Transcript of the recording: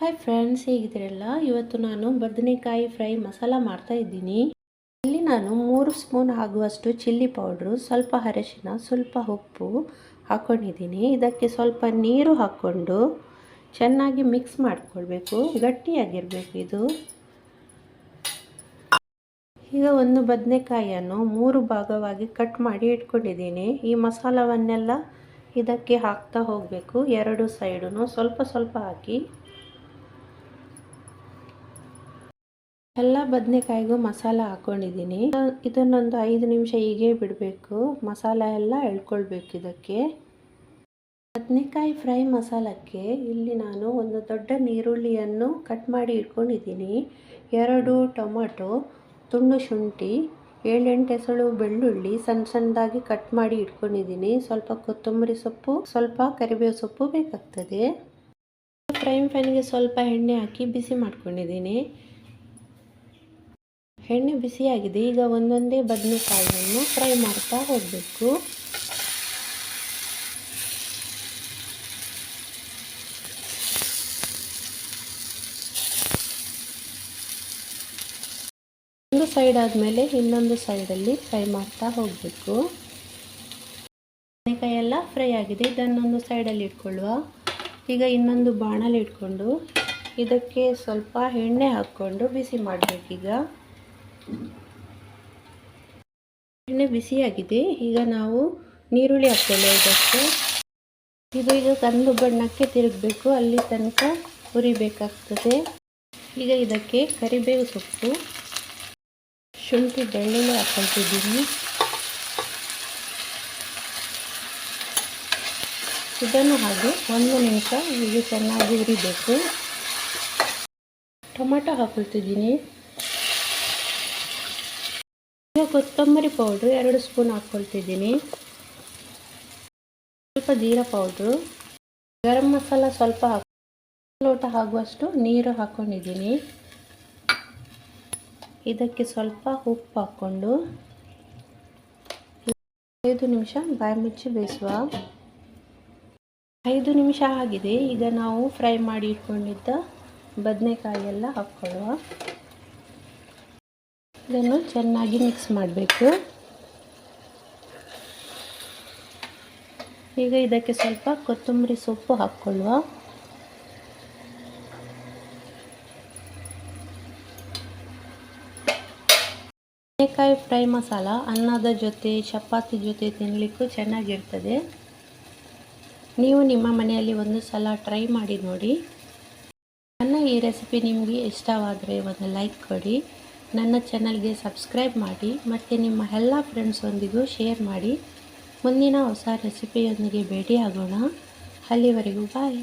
Hi friends ಹೇಗಿದ್ದೀರಲ್ಲ? ಇವತ್ತು ನಾನು ಬದನೆಕಾಯಿ ಫ್ರೈ ಮಸಾಲ ಮಾಡ್ತಾ ಇದ್ದೀನಿ. ಇಲ್ಲಿ ನಾನು ಮೂರು ಸ್ಪೂನ್ ಆಗುವಷ್ಟು ಚಿಲ್ಲಿ ಪೌಡ್ರು, ಸ್ವಲ್ಪ ಅರಶಿನ, ಸ್ವಲ್ಪ ಉಪ್ಪು ಹಾಕ್ಕೊಂಡಿದ್ದೀನಿ ಇದಕ್ಕೆ ಸ್ವಲ್ಪ ನೀರು ಹಾಕ್ಕೊಂಡು ಚೆನ್ನಾಗಿ ಮಿಕ್ಸ್ ಮಾಡಿಕೊಳ್ಬೇಕು. ಗಟ್ಟಿಯಾಗಿರಬೇಕು ಇದು. ಈಗ ಒಂದು ಬದನೆಕಾಯಿಯನ್ನು ಮೂರು ಭಾಗವಾಗಿ ಕಟ್ ಮಾಡಿ ಇಟ್ಕೊಂಡಿದ್ದೀನಿ. ಈ ಮಸಾಲವನ್ನೆಲ್ಲ ಇದಕ್ಕೆ ಹಾಕ್ತಾ ಹೋಗಬೇಕು. ಎರಡು ಸೈಡು ಸ್ವಲ್ಪ ಸ್ವಲ್ಪ ಹಾಕಿ. ಎಲ್ಲ ಬದನೆಕಾಯಿಗೂ ಮಸಾಲ ಹಾಕೊಂಡಿದ್ದೀನಿ. ಇದನ್ನೊಂದು ಐದು ನಿಮಿಷ ಹೀಗೆ ಬಿಡಬೇಕು. ಮಸಾಲ ಎಲ್ಲ ಎಳ್ಕೊಳ್ಬೇಕು ಇದಕ್ಕೆ. ಬದನೆಕಾಯಿ ಫ್ರೈ ಮಸಾಲಕ್ಕೆ ಇಲ್ಲಿ ನಾನು ಒಂದು ದೊಡ್ಡ ನೀರುಳ್ಳಿಯನ್ನು ಕಟ್ ಮಾಡಿ ಇಟ್ಕೊಂಡಿದ್ದೀನಿ. ಎರಡು ಟೊಮೊಟೊ, ತುಂಡು ಶುಂಠಿ, ಏಳೆಂಟು ಎಸಳು ಬೆಳ್ಳುಳ್ಳಿ ಸಣ್ಣ ಸಣ್ಣದಾಗಿ ಕಟ್ ಮಾಡಿ ಇಟ್ಕೊಂಡಿದ್ದೀನಿ. ಸ್ವಲ್ಪ ಕೊತ್ತಂಬರಿ ಸೊಪ್ಪು, ಸ್ವಲ್ಪ ಕರಿಬೇವು ಸೊಪ್ಪು ಬೇಕಾಗ್ತದೆ. ಫ್ರೈಮ್ ಪ್ಯಾನಿಗೆ ಸ್ವಲ್ಪ ಎಣ್ಣೆ ಹಾಕಿ ಬಿಸಿ ಮಾಡ್ಕೊಂಡಿದ್ದೀನಿ. ಎಣ್ಣೆ ಬಿಸಿಯಾಗಿದೆ. ಈಗ ಒಂದೊಂದೇ ಬದನೆಕಾಯಿಯನ್ನು ಫ್ರೈ ಮಾಡ್ತಾ ಹೋಗಬೇಕು. ಒಂದು ಸೈಡ್ ಆದಮೇಲೆ ಇನ್ನೊಂದು ಸೈಡಲ್ಲಿ ಫ್ರೈ ಮಾಡ್ತಾ ಹೋಗಬೇಕು. ಬದನೆಕಾಯಿ ಎಲ್ಲ ಫ್ರೈ ಆಗಿದೆ. ಇದನ್ನೊಂದು ಸೈಡಲ್ಲಿ ಇಟ್ಕೊಳ್ಳುವ. ಈಗ ಇನ್ನೊಂದು ಬಾಣಲ್ಲಿ ಇಟ್ಕೊಂಡು ಇದಕ್ಕೆ ಸ್ವಲ್ಪ ಎಣ್ಣೆ ಹಾಕ್ಕೊಂಡು ಬಿಸಿ ಮಾಡಬೇಕೀಗ. ಎಣ್ಣೆ ಬಿಸಿಯಾಗಿದೆ ಈಗ ನಾವು ನೀರುಳ್ಳಿ ಹಾಕ್ಕೊಳ್ಳೋ ಇದಕ್ಕೆ. ಇದು ಈಗ ಕಂದು ಬಣ್ಣಕ್ಕೆ ತಿರುಗಬೇಕು. ಅಲ್ಲಿ ತನಕ ಹುರಿಬೇಕಾಗ್ತದೆ. ಈಗ ಇದಕ್ಕೆ ಕರಿಬೇವು ಸೊಪ್ಪು, ಶುಂಠಿ ಬೆಳ್ಳುಳ್ಳಿ ಹಾಕೊಳ್ತಿದ್ದೀನಿ ಇದನ್ನು ಹಾಗೆ ಒಂದು ನಿಮಿಷ ಹೀಗೆ ಚೆನ್ನಾಗಿ ಹುರಿಬೇಕು. ಟೊಮೆಟೊ ಹಾಕೊಳ್ತಿದ್ದೀನಿ ಈಗ ಕೊತ್ತಂಬರಿ ಪೌಡ್ರು ಎರಡು ಸ್ಪೂನ್ ಹಾಕ್ಕೊಳ್ತಿದ್ದೀನಿ ಸ್ವಲ್ಪ ಜೀರಾ ಪೌಡ್ರು ಗರಂ ಮಸಾಲ ಸ್ವಲ್ಪ ಹಾಕಿ, ಲೋಟ ಆಗುವಷ್ಟು ನೀರು ಹಾಕ್ಕೊಂಡಿದ್ದೀನಿ ಇದಕ್ಕೆ ಸ್ವಲ್ಪ ಉಪ್ಪು ಹಾಕ್ಕೊಂಡು ಐದು ನಿಮಿಷ ಬಾಯಿ ಮುಚ್ಚಿ ಬೇಯಿಸುವ. ಐದು ನಿಮಿಷ ಆಗಿದೆ. ಈಗ ನಾವು ಫ್ರೈ ಮಾಡಿ ಇಟ್ಕೊಂಡಿದ್ದ ಬದನೆಕಾಯಿ ಎಲ್ಲ ಹಾಕ್ಕೊಳ್ಳುವ. ಇದನ್ನು ಚೆನ್ನಾಗಿ ಮಿಕ್ಸ್ ಮಾಡಬೇಕು. ಈಗ ಇದಕ್ಕೆ ಸ್ವಲ್ಪ ಕೊತ್ತಂಬರಿ ಸೊಪ್ಪು ಹಾಕ್ಕೊಳ್ಳುವ. ಬದನೆಕಾಯಿ ಫ್ರೈ ಮಸಾಲ, ಅನ್ನದ ಜೊತೆ, ಚಪಾತಿ ಜೊತೆ ತಿನ್ನಲಿಕ್ಕೂ ಚೆನ್ನಾಗಿರ್ತದೆ. ನೀವು ನಿಮ್ಮ ಮನೆಯಲ್ಲಿ ಒಂದು ಸಲ ಟ್ರೈ ಮಾಡಿ ನೋಡಿ. ನನ್ನ ಈ ರೆಸಿಪಿ ನಿಮಗೆ ಇಷ್ಟವಾದರೆ ಒಂದು ಲೈಕ್ ಕೊಡಿ. ನನ್ನ ಚಾನಲ್ಗೆ ಸಬ್ಸ್ಕ್ರೈಬ್ ಮಾಡಿ ಮತ್ತು ನಿಮ್ಮ ಎಲ್ಲ ಫ್ರೆಂಡ್ಸೊಂದಿಗೂ ಶೇರ್ ಮಾಡಿ. ಮುಂದಿನ ಹೊಸ ರೆಸಿಪಿಯೊಂದಿಗೆ ಭೇಟಿಯಾಗೋಣ. ಅಲ್ಲಿವರೆಗೂ ಬಾಯ್